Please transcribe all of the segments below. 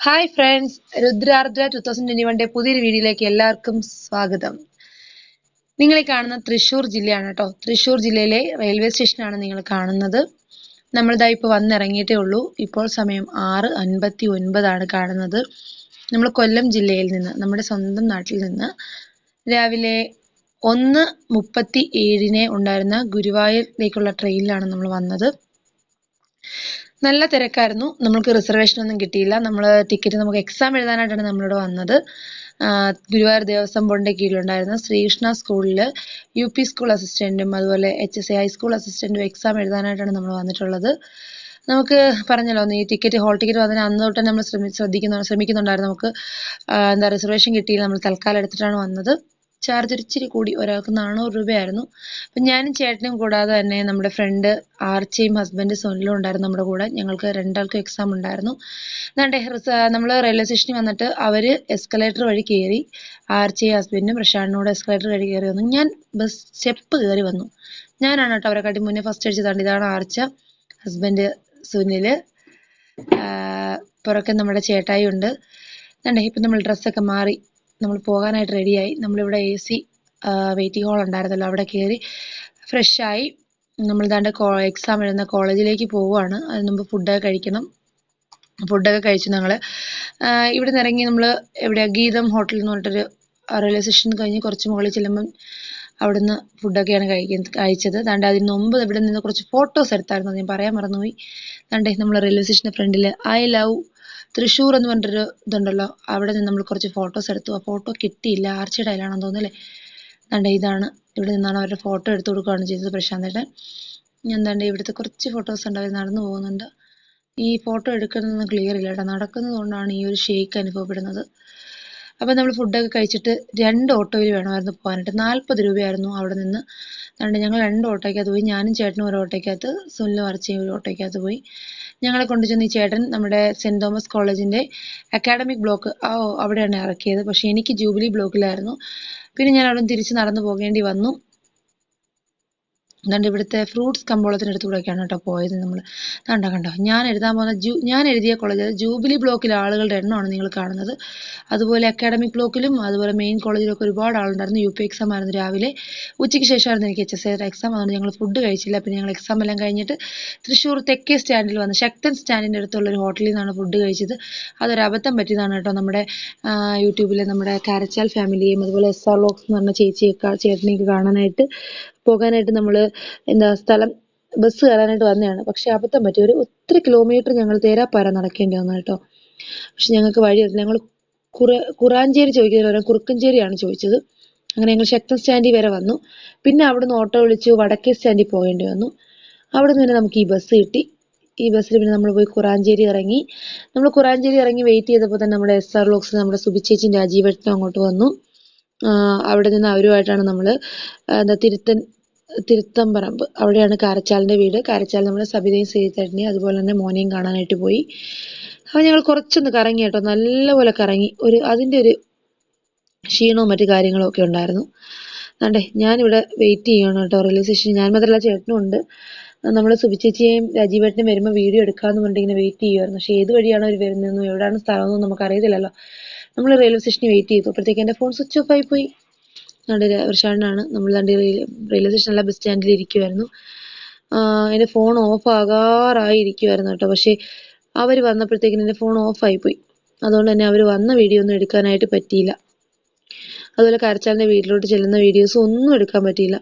Hi friends രുദ്രാർദ്ര two thousand twenty വണ്ടെ പുതിയൊരു വീഡിയോയിലേക്ക് എല്ലാവർക്കും സ്വാഗതം. നിങ്ങൾ ഈ കാണുന്ന തൃശ്ശൂർ ജില്ലയാണ് കേട്ടോ തൃശ്ശൂർ ജില്ലയിലെ റെയിൽവേ സ്റ്റേഷനാണ് നിങ്ങൾ കാണുന്നത്. നമ്മളിതാ ഇപ്പോൾ വന്നിറങ്ങിയിട്ടേ ഉള്ളൂ. ഇപ്പോൾ സമയം ആറ് അൻപത്തി ഒൻപതാണ് കാണുന്നത്. നമ്മൾ കൊല്ലം ജില്ലയിൽ നിന്ന് നമ്മുടെ സ്വന്തം നാട്ടിൽ നിന്ന് രാവിലെ ഒന്ന് മുപ്പത്തി ഏഴിന് ഉണ്ടായിരുന്ന ഗുരുവായൂരിലേക്കുള്ള ട്രെയിനിലാണ് നമ്മൾ വന്നത്. നല്ല തിരക്കായിരുന്നു. നമ്മൾക്ക് റിസർവേഷൻ ഒന്നും കിട്ടിയില്ല. നമ്മൾ ടിക്കറ്റ് നമുക്ക് എക്സാം എഴുതാനായിട്ടാണ് നമ്മളിവിടെ വന്നത്. ഗുരുവായൂർ ദേവസ്വം ബോർഡിന്റെ കീഴിലുണ്ടായിരുന്ന ശ്രീകൃഷ്ണ സ്കൂളിൽ യു പി സ്കൂൾ അസിസ്റ്റന്റും അതുപോലെ എച്ച് എസ് എ ഹൈസ്കൂൾ അസിസ്റ്റന്റും എക്സാം എഴുതാനായിട്ടാണ് നമ്മൾ വന്നിട്ടുള്ളത്. നമുക്ക് പറഞ്ഞല്ലോ ഈ ടിക്കറ്റ് ഹോൾ ടിക്കറ്റ് വന്നതിന് അന്ന് തൊട്ട് നമ്മൾ ശ്രമി ശ്രദ്ധിക്കുന്നു ശ്രമിക്കുന്നുണ്ടായിരുന്നു. നമുക്ക് എന്താ റിസർവേഷൻ കിട്ടിയില്ല. നമ്മൾ തൽക്കാലം എടുത്തിട്ടാണ് വന്നത്. ചാർജ് ഇച്ചിരി കൂടി ഒരാൾക്ക് നാനൂറ് രൂപയായിരുന്നു. അപ്പം ഞാനും ചേട്ടനും കൂടാതെ തന്നെ നമ്മുടെ ഫ്രണ്ട് ആർച്ചയും ഹസ്ബൻഡ് സോനിലും ഉണ്ടായിരുന്നു നമ്മുടെ കൂടെ. ഞങ്ങൾക്ക് രണ്ടാൾക്കും എക്സാം ഉണ്ടായിരുന്നു. എന്നിട്ട് നമ്മൾ റെയിൽവേ സ്റ്റേഷനിൽ വന്നിട്ട് അവർ എസ്കലേറ്റർ വഴി കയറി ആർച്ചയും ഹസ്ബൻഡും പ്രശാന്തിനോട് എസ്കലേറ്റർ വഴി കയറി വന്നു. ഞാൻ ബസ് സ്റ്റെപ്പ് കയറി വന്നു. ഞാനാണ് കേട്ടോ അവരെ കാട്ടി മുന്നേ ഫസ്റ്റ് അടിച്ചതാണ് ഇതാണ് ആർച്ച ഹസ്ബൻഡ് സുനിൽ പുറക്കെ നമ്മുടെ ചേട്ടായി ഉണ്ട്. കണ്ടേ ഇപ്പം നമ്മൾ ഡ്രസ്സൊക്കെ മാറി. നമ്മൾ പോകാനായിട്ട് റെഡിയായി നമ്മളിവിടെ എ സി വെയിറ്റിംഗ് ഹാൾ ഉണ്ടായിരുന്നല്ലോ. അവിടെ കയറി ഫ്രഷായി നമ്മൾ ദാണ്ട് എക്സാം എഴുതുന്ന കോളേജിലേക്ക് പോവുകയാണ്. അതിന് മുമ്പ് ഫുഡൊക്കെ കഴിക്കണം. ഫുഡൊക്കെ കഴിച്ചു ഞങ്ങൾ ഇവിടെ നിന്ന് ഇറങ്ങി നമ്മൾ എവിടെ ഗീതം ഹോട്ടൽ എന്ന് പറഞ്ഞിട്ടൊരു റെയിൽവേ സ്റ്റേഷൻ കഴിഞ്ഞ് കുറച്ച് മുകളിൽ ചെല്ലുമ്പം അവിടുന്ന് ഫുഡൊക്കെയാണ് കഴിക്കുന്നത് കഴിച്ചത്. ദാണ്ട് അതിന് മുമ്പ് ഇവിടെ നിന്ന് കുറച്ച് ഫോട്ടോസ് എടുത്തായിരുന്നു. ഞാൻ പറയാൻ മറന്നുപോയി. ദാണ്ടേ നമ്മൾ റെയിൽവേ സ്റ്റേഷന്റെ ഫ്രണ്ടിൽ ഐ ലവ് തൃശ്ശൂർ എന്ന് പറഞ്ഞിട്ടൊരു ഇതുണ്ടല്ലോ. അവിടെ നിന്ന് നമ്മൾ കുറച്ച് ഫോട്ടോസ് എടുത്തു. ആ ഫോട്ടോ കിട്ടിയില്ല. ആർച്ചയുടെ തോന്നുന്നു തോന്നുന്നല്ലേ? ദാണ്ടേ ഇതാണ്. ഇവിടെ നിന്നാണ് അവരുടെ ഫോട്ടോ എടുത്തു കൊടുക്കുകയാണ് ചെയ്തത് പ്രശാന്തേട്ടൻ ദാണ്ടേ ഇവിടുത്തെ കുറച്ച് ഫോട്ടോസ് ഉണ്ട്. അവർ നടന്നു പോകുന്നുണ്ട്. ഈ ഫോട്ടോ എടുക്കുന്നത് ക്ലിയർ ഇല്ല കേട്ടോ. നടക്കുന്നത് കൊണ്ടാണ് ഈ ഒരു ഷേക്ക് അനുഭവപ്പെടുന്നത്. അപ്പം നമ്മൾ ഫുഡൊക്കെ കഴിച്ചിട്ട് രണ്ട് ഓട്ടോയിൽ വേണമായിരുന്നു പോകാനായിട്ട്. നാൽപ്പത് രൂപയായിരുന്നു അവിടെ നിന്ന്. അതുകൊണ്ട് ഞങ്ങൾ രണ്ട് ഓട്ടോയ്ക്കകത്ത് പോയി. ഞാനും ചേട്ടനും ഒരു ഓട്ടോയ്ക്കകത്ത് സുനിലും അർച്ചയും ഒരു ഓട്ടോയ്ക്കകത്ത് പോയി. ഞങ്ങളെ കൊണ്ടുചെന്ന് ഈ ചേട്ടൻ നമ്മുടെ സെന്റ് തോമസ് കോളേജിന്റെ അക്കാഡമിക് ബ്ലോക്ക് ആ അവിടെയാണ് ഇറക്കിയത്. പക്ഷേ എനിക്ക് ജൂബിലി ബ്ലോക്കിലായിരുന്നു. പിന്നെ ഞാൻ അവിടെ തിരിച്ച് നടന്നു പോകേണ്ടി വന്നു. അതുകൊണ്ട് ഇവിടുത്തെ ഫ്രൂട്ട്സ് കമ്പോളത്തിനടുത്ത് കൂടെയൊക്കെയാണ് കേട്ടോ പോയത് നമ്മൾ കണ്ടോ കണ്ടോ? ഞാൻ എഴുതാൻ പോകുന്ന ജൂ ഞാൻ എഴുതിയ കോളേജ് ജൂബിലി ബ്ലോക്കിലെ ആളുകളുടെ എണ്ണമാണ് നിങ്ങൾ കാണുന്നത്. അതുപോലെ അക്കാഡമിക് ബ്ലോക്കിലും അതുപോലെ മെയിൻ കോളേജിലൊക്കെ ഒരുപാട് ആളുണ്ടായിരുന്നു. യു പി എക്സാം ആയിരുന്നു രാവിലെ. ഉച്ചയ്ക്ക് ശേഷമായിരുന്നു എനിക്ക് എച്ച് എസ് എക്സാം അതുകൊണ്ട് ഞങ്ങൾ ഫുഡ് കഴിച്ചില്ല. പിന്നെ ഞങ്ങൾ എക്സാം എല്ലാം കഴിഞ്ഞിട്ട് തൃശ്ശൂർ തെക്കേ സ്റ്റാൻഡിൽ വന്ന് ശക്തൻ സ്റ്റാൻഡിന്റെ അടുത്തുള്ള ഒരു ഹോട്ടലിൽ നിന്നാണ് ഫുഡ് കഴിച്ചത്. അതൊരു അബദ്ധം പറ്റിയതാണ് കേട്ടോ നമ്മുടെ യൂട്യൂബിലെ നമ്മുടെ കാരച്ചാൽ ഫാമിലിയും അതുപോലെ എസ് ആർ ലോക്സ് എന്ന് പറഞ്ഞ ചേച്ചിയൊക്കെ ചേട്ടനെയൊക്കെ കാണാനായിട്ട് പോകാനായിട്ട് നമ്മൾ എന്താ സ്ഥലം ബസ് കയറാനായിട്ട് വന്നതാണ്. പക്ഷെ അബദ്ധം പറ്റി. ഒരു ഒത്തിരി കിലോമീറ്റർ ഞങ്ങൾ തേരാപ്പാര നടക്കേണ്ടി വന്നു കേട്ടോ. പക്ഷെ ഞങ്ങൾക്ക് വഴി അറിയില്ല ഞങ്ങൾ കുറ കുറാഞ്ചേരി ചോദിക്കുന്നതിന് പകരം കുറുക്കഞ്ചേരിയാണ് ചോദിച്ചത്. അങ്ങനെ ഞങ്ങൾ ശക്തൻ സ്റ്റാൻഡിൽ വരെ വന്നു. പിന്നെ അവിടുന്ന് ഓട്ടോ വിളിച്ച് വടക്കേ സ്റ്റാൻഡിൽ പോകേണ്ടി വന്നു. അവിടെ നിന്ന് പിന്നെ നമുക്ക് ഈ ബസ് കിട്ടി. ഈ ബസ്സിൽ പിന്നെ നമ്മൾ പോയി കുറാഞ്ചേരി ഇറങ്ങി. നമ്മൾ കുറാഞ്ചേരി ഇറങ്ങി വെയിറ്റ് ചെയ്തപ്പോൾ തന്നെ നമ്മുടെ എസ് ആർ ലോക്സ് നമ്മുടെ സുബിച്ചേച്ചി രാജീവേട്ടനും അങ്ങോട്ട് വന്നു. അവിടെ നിന്ന് അവരുമായിട്ടാണ് നമ്മൾ എന്താ തിരുത്തൻ തിരുത്തമ്പറമ്പ്. അവിടെയാണ് കാരച്ചാലിന്റെ വീട്. കാരച്ചാൽ നമ്മൾ സബിതയും സീതേട്ടനെയും അതുപോലെ തന്നെ മോനെയും കാണാനായിട്ട് പോയി. അപ്പോൾ ഞങ്ങൾ കുറച്ചൊന്ന് കറങ്ങി കേട്ടോ. നല്ലപോലെ കറങ്ങി. ഒരു അതിന്റെ ഒരു ക്ഷീണവും മറ്റു കാര്യങ്ങളും ഒക്കെ ഉണ്ടായിരുന്നു. അതെ ഞാനിവിടെ വെയിറ്റ് ചെയ്യണം കേട്ടോ. റെയിൽവേ സ്റ്റേഷനിൽ ഞാൻ മാത്രമല്ല ചേട്ടനും ഉണ്ട്. നമ്മൾ സുബിച്ചേച്ചിയെയും രാജീവേട്ടനും വരുമ്പോൾ വീഡിയോ എടുക്കാമെന്ന് പറഞ്ഞിട്ട് ഇങ്ങനെ വെയിറ്റ് ചെയ്യുമായിരുന്നു പക്ഷെ ഏത് വഴിയാണ് അവർ വരുന്നതെന്നും എവിടെയാണ് സ്ഥലമെന്നും നമുക്ക് അറിയത്തില്ലല്ലോ നമ്മൾ റെയിൽവേ സ്റ്റേഷനിൽ വെയിറ്റ് ചെയ്തു. അപ്പോഴത്തേക്ക് എന്റെ ഫോൺ സ്വിച്ച് ഓഫ് ആയി പോയി. നമ്മുടെ വർഷാണ്ടാണ് നമ്മൾ രണ്ട് റെയിൽവേ സ്റ്റേഷനിലെ ബസ് സ്റ്റാൻഡിൽ ഇരിക്കുമായിരുന്നു എന്റെ ഫോൺ ഓഫ് ആകാറായി ഇരിക്കുമായിരുന്നു കേട്ടോ. പക്ഷേ അവർ വന്നപ്പോഴത്തേക്കിനും എന്റെ ഫോൺ ഓഫ് ആയി പോയി അതുകൊണ്ട് തന്നെ അവർ വന്ന വീഡിയോ ഒന്നും എടുക്കാനായിട്ട് പറ്റിയില്ല. അതുപോലെ കരച്ചാലിന്റെ വീട്ടിലോട്ട് ചെല്ലുന്ന വീഡിയോസ് ഒന്നും എടുക്കാൻ പറ്റിയില്ല.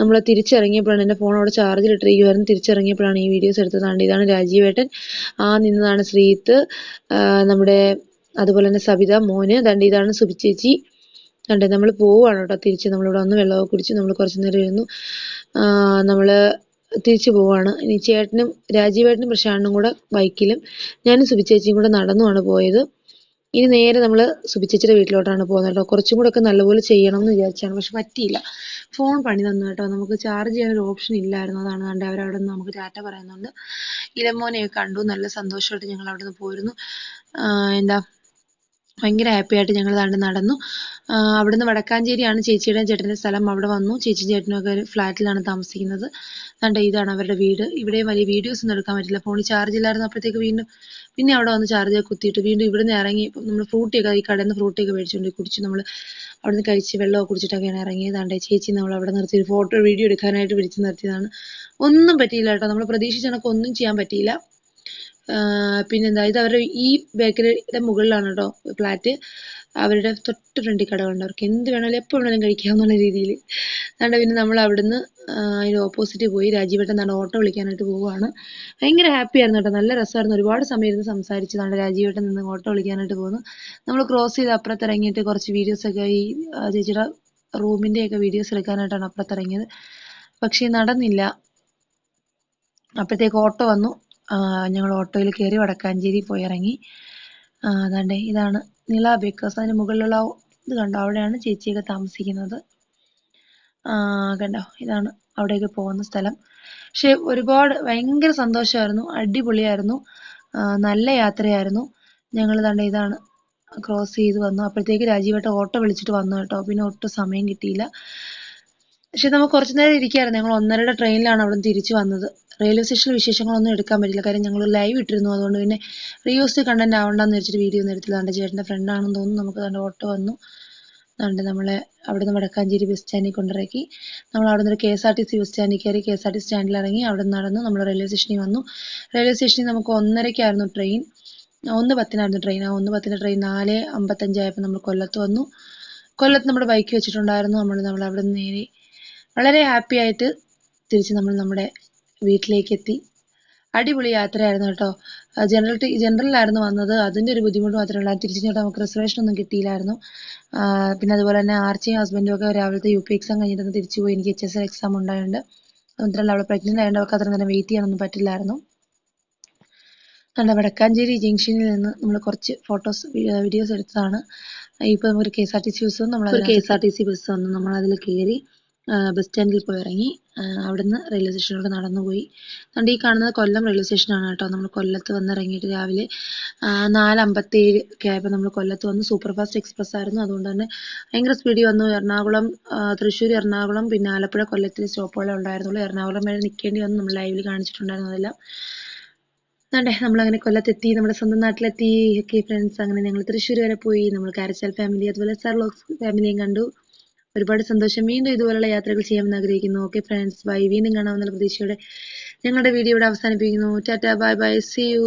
നമ്മൾ തിരിച്ചിറങ്ങിയപ്പോഴാണ് എന്റെ ഫോൺ അവിടെ ചാർജിലിട്ടിരിക്കുമായിരുന്നു തിരിച്ചിറങ്ങിയപ്പോഴാണ് ഈ വീഡിയോസ് എടുത്തതാണ് ഇതാണ് രാജീവേട്ടൻ. ആ നിന്നതാണ് ശ്രീത്ത്. നമ്മുടെ അതുപോലെ തന്നെ സബിത മോന്. ദണ്ട് ഇതാണ് സുബിച്ചേച്ചി. കണ്ടേ നമ്മൾ പോവുകയാണ് കേട്ടോ തിരിച്ച്. നമ്മളിവിടെ വന്ന് വെള്ളമൊക്കെ കുടിച്ച് നമ്മൾ കുറച്ച് നേരം ഇരുന്നു. നമ്മൾ തിരിച്ചു പോവാണ് ഇനി ചേട്ടനും രാജീവേട്ടനും പ്രശാന്തനും കൂടെ ബൈക്കിലും. ഞാനും സുബിച്ചേച്ചിയും കൂടെ നടന്നുമാണ് പോയത്. ഇനി നേരെ നമ്മൾ സുബിച്ചേച്ചിയുടെ വീട്ടിലോട്ടാണ് പോകുന്നത് കേട്ടോ. കുറച്ചും കൂടെ ഒക്കെ നല്ലപോലെ ചെയ്യണം എന്ന് വിചാരിച്ചാണ്. പക്ഷെ പറ്റിയില്ല. ഫോൺ പണി തന്നു കേട്ടോ. നമുക്ക് ചാർജ് ചെയ്യാൻ ഒരു ഓപ്ഷൻ ഇല്ലായിരുന്നു. അതാണ് കണ്ട് അവരവിടെ നിന്ന് നമുക്ക് ടാറ്റ പറയുന്നുണ്ട്. ഇലമോനെയൊക്കെ കണ്ടു. നല്ല സന്തോഷമായിട്ട് ഞങ്ങൾ അവിടെ നിന്ന് പോയിരുന്നു എന്താ ഭയങ്കര ഹാപ്പി ആയിട്ട് ഞങ്ങൾ താണ്ട് നടന്നു. അവിടുന്ന് വടക്കാഞ്ചേരിയാണ് ചേച്ചിയുടെയും ചേട്ടന്റെ സ്ഥലം. അവിടെ വന്നു. ചേച്ചി ചേട്ടനൊക്കെ ഒരു ഫ്ലാറ്റിലാണ് താമസിക്കുന്നത്. കണ്ട ഇതാണ് അവരുടെ വീട്. ഇവിടെയും വലിയ വീഡിയോസ് ഒന്നും എടുക്കാൻ പറ്റില്ല. ഫോണിൽ ചാർജ് ഇല്ലായിരുന്നു അപ്പോഴത്തേക്ക് വീണ്ടും പിന്നെ അവിടെ വന്ന് ചാർജ് കുത്തിയിട്ട് വീണ്ടും ഇവിടുന്ന് ഇറങ്ങി നമ്മൾ ഫ്രൂട്ടിയൊക്കെ ഈ കടയിൽ നിന്ന് ഫ്രൂട്ടിയൊക്കെ മേടിച്ചുകൊണ്ട് കുടിച്ച് നമ്മൾ അവിടുന്ന് കഴിച്ച് വെള്ളമൊക്കെ കുടിച്ചിട്ടൊക്കെയാണ് ഇറങ്ങിയത്. കണ്ടേ ചേച്ചി നമ്മൾ അവിടെ നിർത്തി. ഫോട്ടോ വീഡിയോ എടുക്കാനായിട്ട് വിളിച്ച് നിർത്തിയതാണ്. ഒന്നും പറ്റിയില്ല കേട്ടോ. നമ്മൾ പ്രതീക്ഷിച്ച കണക്ക് ഒന്നും ചെയ്യാൻ പറ്റിയില്ല. പിന്നെന്താ ഇത് അവരുടെ ഈ ബേക്കറിയുടെ മുകളിലാണ് കേട്ടോ ഫ്ലാറ്റ്. അവരുടെ തൊട്ട് ഫ്രണ്ടിൽ കടകളുണ്ട്. അവർക്ക് എന്ത് വേണമെങ്കിലും എപ്പോൾ വേണമെങ്കിലും കഴിക്കാവുന്ന രീതിയിൽ. അതുകൊണ്ട് പിന്നെ നമ്മൾ അവിടുന്ന് അതിന് ഓപ്പോസിറ്റ് പോയി രാജീവേട്ടൻ എന്താണ് ഓട്ടോ വിളിക്കാനായിട്ട് പോവുകയാണ് ഭയങ്കര ഹാപ്പി ആയിരുന്നു കേട്ടോ. നല്ല രസമായിരുന്നു. ഒരുപാട് സമയം ഇരുന്ന് സംസാരിച്ചതാണ് രാജീവേട്ടൻ നിന്ന് ഓട്ടോ വിളിക്കാനായിട്ട് പോകുന്നു നമ്മൾ ക്രോസ് ചെയ്ത് അപ്പുറത്ത് ഇറങ്ങിയിട്ട് കുറച്ച് വീഡിയോസ് ഒക്കെ ഈ ചേച്ചിയുടെ റൂമിന്റെ ഒക്കെ വീഡിയോസ് എടുക്കാനായിട്ടാണ് അപ്പുറത്ത് ഇറങ്ങിയത് പക്ഷേ നടന്നില്ല. അപ്പോഴത്തേക്ക് ഓട്ടോ വന്നു. ഞങ്ങൾ ഓട്ടോയിൽ കയറി വടക്കാഞ്ചേരി പോയി ഇറങ്ങി. അതാണ്ട് ഇതാണ് നില ബേക്കേഴ്സ് അതിന് മുകളിലുള്ള ഇത് കണ്ടോ? അവിടെയാണ് ചേച്ചിയൊക്കെ താമസിക്കുന്നത്. കണ്ടോ? ഇതാണ് അവിടെയൊക്കെ പോകുന്ന സ്ഥലം. പക്ഷെ ഒരുപാട് ഭയങ്കര സന്തോഷമായിരുന്നു. അടിപൊളിയായിരുന്നു. നല്ല യാത്രയായിരുന്നു. ഞങ്ങൾ തണ്ട ഇതാണ് ക്രോസ് ചെയ്ത് വന്നു. അപ്പോഴത്തേക്ക് രാജീവേട്ട ഓട്ടോ വിളിച്ചിട്ട് വന്നു കേട്ടോ. പിന്നെ ഒട്ടും സമയം കിട്ടിയില്ല. പക്ഷെ നമുക്ക് കുറച്ചു നേരം ഇരിക്കായിരുന്നു. ഞങ്ങൾ ഒന്നരയുടെ ട്രെയിനിലാണ് അവിടെ തിരിച്ചു വന്നത്. റെയിൽവേ സ്റ്റേഷനിൽ വിശേഷങ്ങളൊന്നും എടുക്കാൻ പറ്റില്ല. കാര്യം ഞങ്ങൾ ലൈവ് ഇട്ടിരുന്നു. അതുകൊണ്ട് പിന്നെ റീയൂസ്ഡ് കണ്ടന്റ് ആവണ്ടെന്ന് വെച്ചിട്ട് വീഡിയോ ഒന്നും എടുത്തില്ല. കണ്ട ചേട്ടന്റെ ഫ്രണ്ടാണെന്ന് തോന്നുന്നു. നമുക്ക് കണ്ട ഓട്ടോ വന്നു. അതുകൊണ്ട് നമ്മളെ അവിടെ നിന്ന് വടക്കാഞ്ചേരി ബസ് സ്റ്റാൻഡിൽ കൊണ്ടിറക്കി നമ്മൾ അവിടെ നിന്ന് K S R T C bus സ്റ്റാൻഡിൽ കയറി കെ എസ് ആർ ടി സ്റ്റാൻഡിൽ ഇറങ്ങി അവിടെ നിന്ന് നടന്നു നമ്മൾ റെയിൽവേ സ്റ്റേഷനിൽ വന്നു. റെയിൽവേ സ്റ്റേഷനിൽ നമുക്ക് ഒന്നരയ്ക്കായിരുന്നു ട്രെയിൻ ഒന്ന് പത്തിനായിരുന്നു ട്രെയിൻ ആ ഒന്ന് പത്തിന് ട്രെയിൻ നാല് അമ്പത്തഞ്ചായപ്പോൾ നമ്മൾ കൊല്ലത്ത് വന്നു. കൊല്ലത്ത് നമ്മുടെ ബൈക്ക് വെച്ചിട്ടുണ്ടായിരുന്നു. നമ്മൾ നമ്മൾ അവിടെ നിന്ന് നേരെ വളരെ ഹാപ്പി ആയിട്ട് തിരിച്ച് നമ്മൾ നമ്മുടെ വീട്ടിലേക്ക് എത്തി അടിപൊളി യാത്രയായിരുന്നു കേട്ടോ. ജനറൽ ജനറലിലായിരുന്നു വന്നത്. അതിന്റെ ഒരു ബുദ്ധിമുട്ട് മാത്രമേ ഉള്ളൂ. തിരിച്ചു കേട്ടോ നമുക്ക് റിസർവേഷൻ ഒന്നും കിട്ടിയില്ലായിരുന്നു. പിന്നെ അതുപോലെ തന്നെ ആർച്ചയും ഹസ്ബൻഡും ഒക്കെ രാവിലത്തെ യു പി എക്സാം കഴിഞ്ഞിട്ട് തിരിച്ചു പോയി. എനിക്ക് എച്ച് എസ് എൽ എക്സാം ഉണ്ടായതുകൊണ്ട് മാത്രമല്ല അവൾ പ്രഗ്നന്റ് ആയതുകൊണ്ട് അവൾക്ക് അത്ര നേരം വെയിറ്റ് ചെയ്യാനൊന്നും പറ്റില്ലായിരുന്നു. നമ്മുടെ വടക്കാഞ്ചേരി ജംഗ്ഷനിൽ നിന്ന് നമ്മൾ കുറച്ച് ഫോട്ടോസ് വീഡിയോസ് എടുത്തതാണ്. ഇപ്പോൾ നമുക്ക് K S R T C bus നമ്മൾ K S R T C bus വന്നു നമ്മൾ അതിൽ കയറി ബസ് സ്റ്റാൻഡിൽ പോയി ഇറങ്ങി. അവിടുന്ന് റെയിൽവേ സ്റ്റേഷനിലൂടെ നടന്നു പോയി അതുകൊണ്ട് ഈ കാണുന്നത് കൊല്ലം റെയിൽവേ സ്റ്റേഷനാണ് കേട്ടോ. നമ്മൾ കൊല്ലത്ത് വന്ന് ഇറങ്ങിയിട്ട് രാവിലെ നാല് അമ്പത്തേഴ് ഒക്കെ ആയപ്പോൾ നമ്മൾ കൊല്ലത്ത് വന്ന് സൂപ്പർ ഫാസ്റ്റ് എക്സ്പ്രസ് ആയിരുന്നു. അതുകൊണ്ട് തന്നെ ഭയങ്കര സ്പീഡിൽ വന്നു. എറണാകുളം തൃശ്ശൂർ എറണാകുളം പിന്നെ ആലപ്പുഴ കൊല്ലത്തിൽ സ്റ്റോപ്പുകളെ ഉണ്ടായിരുന്നുള്ളൂ. എറണാകുളം വരെ നിൽക്കേണ്ടി വന്നു. നമ്മൾ ലൈവിൽ കാണിച്ചിട്ടുണ്ടായിരുന്നു അതെല്ലാം. അതെ നമ്മളങ്ങനെ കൊല്ലത്തെത്തി നമ്മുടെ സ്വന്തം നാട്ടിലെത്തി. ഓക്കെ ഫ്രണ്ട്സ് അങ്ങനെ ഞങ്ങൾ തൃശ്ശൂർ വരെ പോയി. നമ്മൾ കാരച്ചാൽ ഫാമിലി അതുപോലെ സർലോക്സ് ഫാമിലിയും കണ്ടു. ഒരുപാട് സന്തോഷം. വീണ്ടും ഇതുപോലുള്ള യാത്രകൾ ചെയ്യാമെന്ന് ആഗ്രഹിക്കുന്നു. ഓക്കെ ഫ്രണ്ട്സ് ബൈ വീണ്ടും കാണാമെന്നുള്ള പ്രതീക്ഷയോടെ ഞങ്ങളുടെ വീഡിയോ ഇവിടെ അവസാനിപ്പിക്കുന്നു. Tata bye bye see you